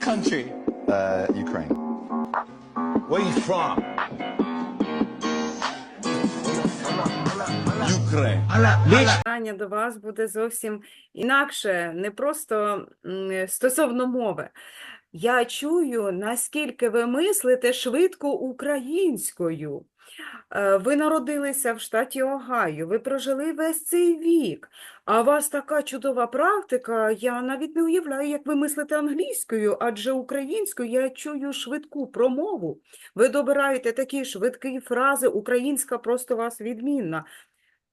country? Uh, Ukraine. Where you from? Ukraine. питання до вас буде зовсім інакше, не просто стосовно мови. Я чую, наскільки ви мислите швидко українською. Е, Ви народилися в штаті Огайо, ви прожили весь цей вік, а у вас така чудова практика, я навіть не уявляю, як ви мислите англійською, адже українською я чую швидку промову. Ви добираєте такі швидкі фрази, українська просто у вас відмінна.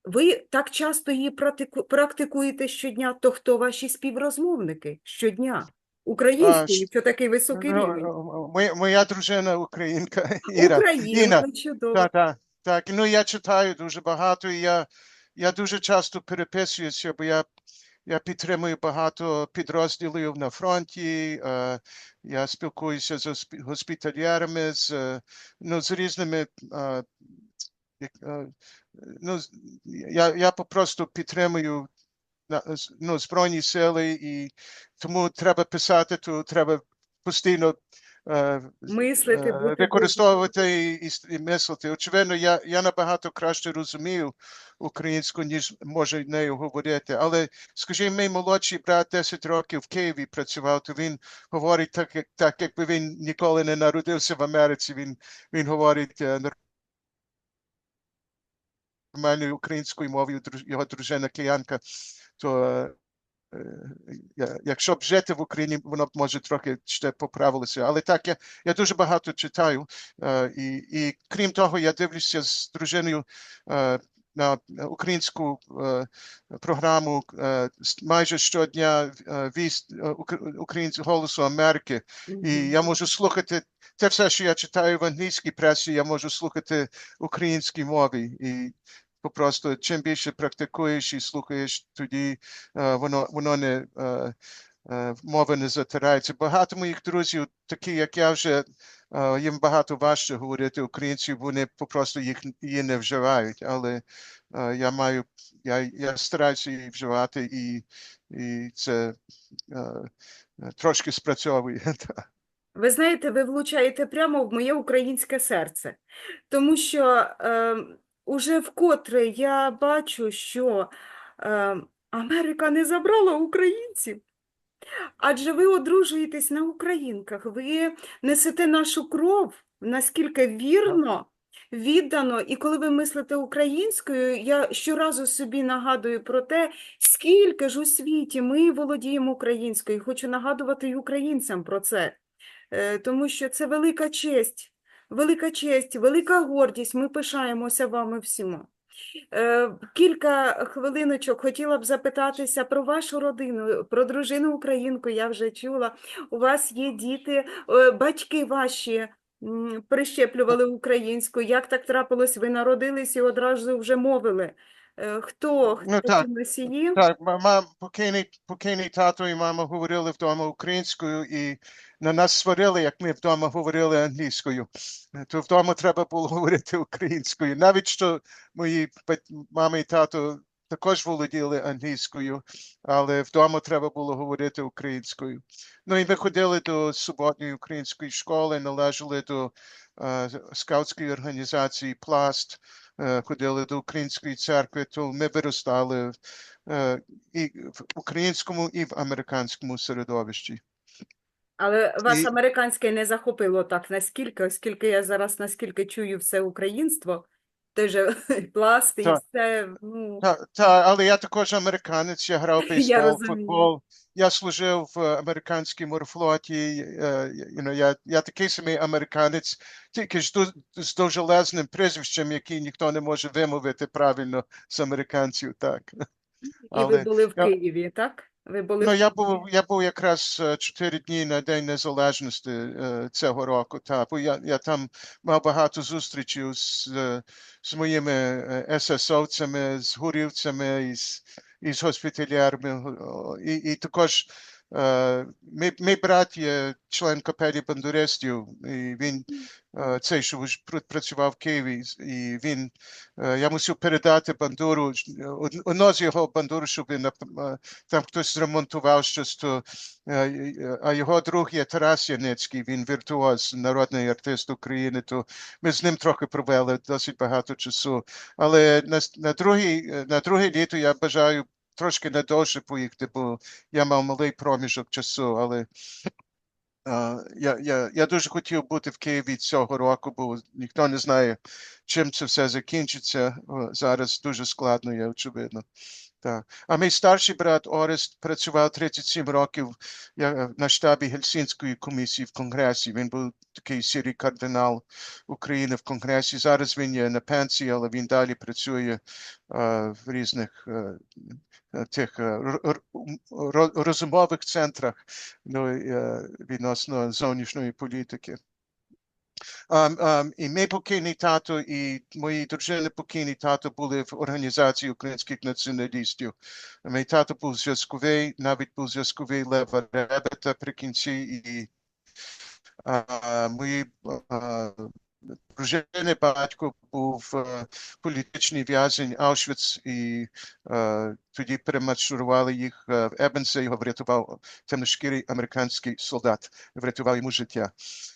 Ви так часто її практику- практикуєте щодня, то хто ваші співрозмовники щодня? Українською, що такий високий Ну, рівень? моя, моя дружина українка Іра. Україна, чудово. Так, так, так. Ну я читаю дуже багато, і я, я дуже часто переписуюся, бо я, я підтримую багато підрозділів на фронті. Е, я спілкуюся з госпі- госпітальєрами, з, е, ну, з різними. Е, ну, я, я попросту підтримую ну, Збройні сили, і тому треба писати, то треба постійно е, Мислити, е, бути використовувати і, с- і мислити. Очевидно, я, я набагато краще розумію українську, ніж можу нею говорити. Але, скажімо, мій молодший брат 10 років в Києві працював, то він говорить так, як, так якби він ніколи не народився в Америці. Він, він говорить е, нормальною українською мовою, його дружина киянка. То е, якщо б жити в Україні, воно б може трохи ще поправилося. Але так, я, я дуже багато читаю. е, І, і крім того, я дивлюся з дружиною е, на українську програму майже щодня вість українського голосу Америки. І я можу слухати те все, що я читаю в англійській пресі, я можу слухати українській мові. І попросту чим більше практикуєш і слухаєш, тоді е, воно, воно не е, е, мова не затирається. Багато моїх друзів, такі як я вже їм багато важче говорити українців, вони попросту їх її не вживають. Але я маю, я, я стараюся її вживати, і, і це трошки спрацьовує. Ви знаєте, ви влучаєте прямо в моє українське серце, тому що е, уже вкотре я бачу, що е, Америка не забрала українців. Адже ви одружуєтесь на українках, ви несете нашу кров наскільки вірно, віддано, і коли ви мислите українською, я щоразу собі нагадую про те, скільки ж у світі ми володіємо українською. Хочу нагадувати і українцям про це, Е, тому що це велика честь, велика честь, велика гордість. Ми пишаємося вами всіма. Е, Кілька хвилиночок хотіла б запитатися про вашу родину, про дружину українку. Я вже чула. У вас є діти, е, батьки ваші прищеплювали українську. Як так трапилось? Ви народились і одразу вже мовили. Е, Хто, хто Ну, так. ці носії? Так, ма- покійний, покійний тато і мама говорили вдома українською, і на нас сварили, як ми вдома говорили англійською. То вдома треба було говорити українською. Навіть що мої бат- мама і тато також володіли англійською, але вдома треба було говорити українською. Ну і ми ходили до суботньої української школи, належали до е, скаутської організації Пласт, ходили до української церкви, то ми виростали е, і в українському, і в американському середовищі. Але вас І- американське не захопило так наскільки, оскільки я зараз наскільки чую все українство, же пласт і Так. все, ну, Та, та, але я також американець, я грав бейсбол, розумію. футбол. Я служив в американському морфлоті. е, you know, я, я такий самий американець, тільки ж ду- з довжелезним прізвищем, який ніхто не може вимовити правильно з американців. Так. і ви Але були в я- Києві, так? Ви були Ну, я був, я був якраз е, чотири дні на День Незалежності е, цього року. Та, бо я, я там мав багато зустрічей з, е, з моїми есесовцями, з гурівцями із із госпіталярами. І, і також мій, мій брат є член капелі бандуристів, і він е, цей, що пр- працював в Києві, і він, е, я мусив передати бандуру, одно з його бандур, щоб він е, там хтось зремонтував щось, то, е, е, а його друг є Тарас Яницький, він віртуоз, народний артист України, то ми з ним трохи провели досить багато часу. Але на, на, другий, е, на друге літо я бажаю трошки недовше поїхати, бо я мав малий проміжок часу, але я, я, я дуже хотів бути в Києві цього року, бо ніхто не знає, чим це все закінчиться. Зараз дуже складно, є очевидно. Так. А мій старший брат Орест працював 37 років на штабі Гельсінської комісії в Конгресі. Він був такий сірий кардинал України в Конгресі. Зараз він є на пенсії, але він далі працює е, в різних е, е, тих е, розумових центрах ну, е, відносно зовнішньої політики. Um, um, і мій покійний тато, і мої дружини покійний тато були в організації українських націоналістів. Мій тато був зв'язковий, навіть був зв'язковий Лева Ребета при кінці, і а, мої а, дружини батько був е, політичний в'язень Аушвіц, і е, тоді перемаршурували їх в Ебенсе, його врятував темношкірий американський солдат, врятував йому життя.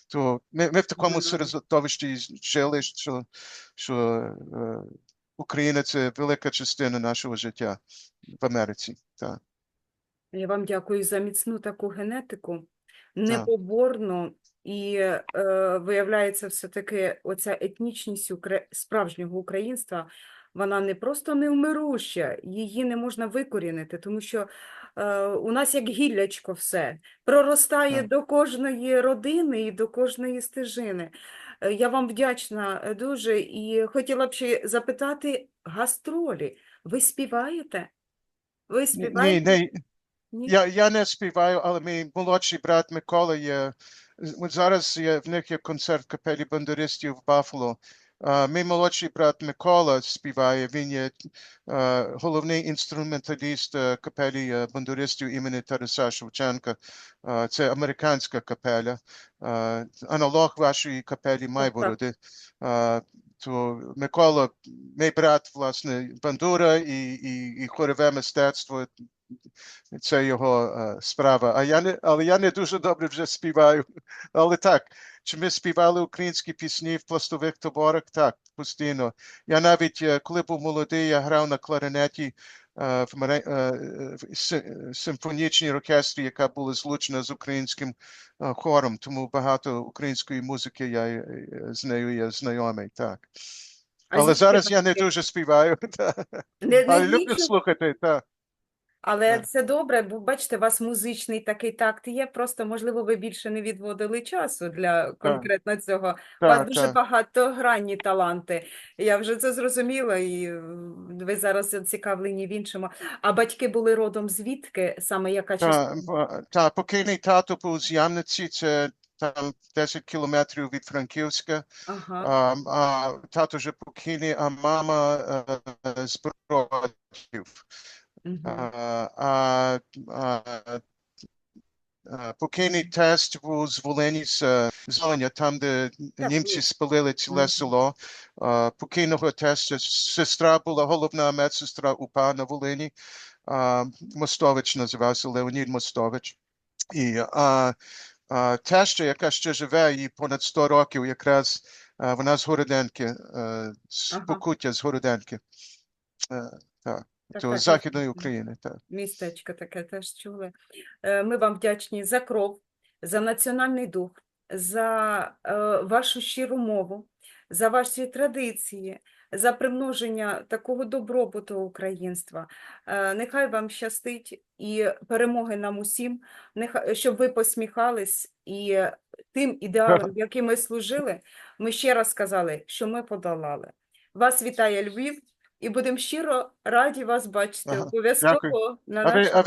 То ми, ми в такому середовищі жили, що, що е, Україна це велика частина нашого життя в Америці. Так. Я вам дякую за міцну таку генетику, непоборну, і е, виявляється, все-таки оця етнічність укра... справжнього українства, вона не просто невмируща, її не можна викорінити, тому що е, у нас як гіллячко все проростає Так. до кожної родини і до кожної стежини. Е, Я вам вдячна е, дуже і хотіла б ще запитати гастролі. Ви співаєте? Ви співаєте? не, Ні? Я, я не співаю, але мій молодший брат Микола є. Зараз є, в них є концерт капелі бандуристів в Баффало. Мій молодший брат Микола співає. Він є е, головний інструменталіст е, капелі е, бандуристів імені Тараса Шевченка. Е, це американська капеля. Е, аналог вашої капелі Майбороди. Е, то Микола, мій брат, власне, бандура і, і, і хорове мистецтво це його е, справа. А я не, але я не дуже добре вже співаю. Але так, чи ми співали українські пісні в пластових таборах? Так, постійно. Я навіть, е, коли був молодий, я грав на кларинеті е, в, симфонічній оркестрі, яка була злучена з українським хором, тому багато української музики я з нею є знайомий. Так. Але зараз я не дуже співаю. Але люблю слухати. Так. Але Так. це добре, бо бачите, у вас музичний такий такт є. Просто, можливо, ви більше не відводили часу для конкретно цього. У вас Так, дуже так. багатогранні таланти. Я вже це зрозуміла, і е, ви зараз зацікавлені в іншому. А батьки були родом звідки? Саме яка Та, частина? в- та покійний тато був з Ямниці, це там 10 кілометрів від Франківська. Ага. А, а тато вже покійний, а мама е, з Бродів. А, а, покійний тесть був з Волині, з е, там, де німці спалили ціле село. Покійного тестя, сестра була головна медсестра УПА на Волині. Мостович називався, Леонід Мостович. І а, а, теща, яка ще живе, їй понад 100 років, якраз вона з Городенки, е, з Покуття, з Городенки. Е, Так, Так, так, Західної України. Так. Містечко таке теж чули. Е, Ми вам вдячні за кров, за національний дух, за е, вашу щиру мову, за ваші традиції, за примноження такого добробуту українства. Е, Нехай вам щастить і перемоги нам усім, нехай, щоб ви посміхались і тим ідеалам, яким ми служили, ми ще раз сказали, що ми подолали. Вас вітає Львів. І будемо щиро раді вас бачити. Ага, обов'язково на А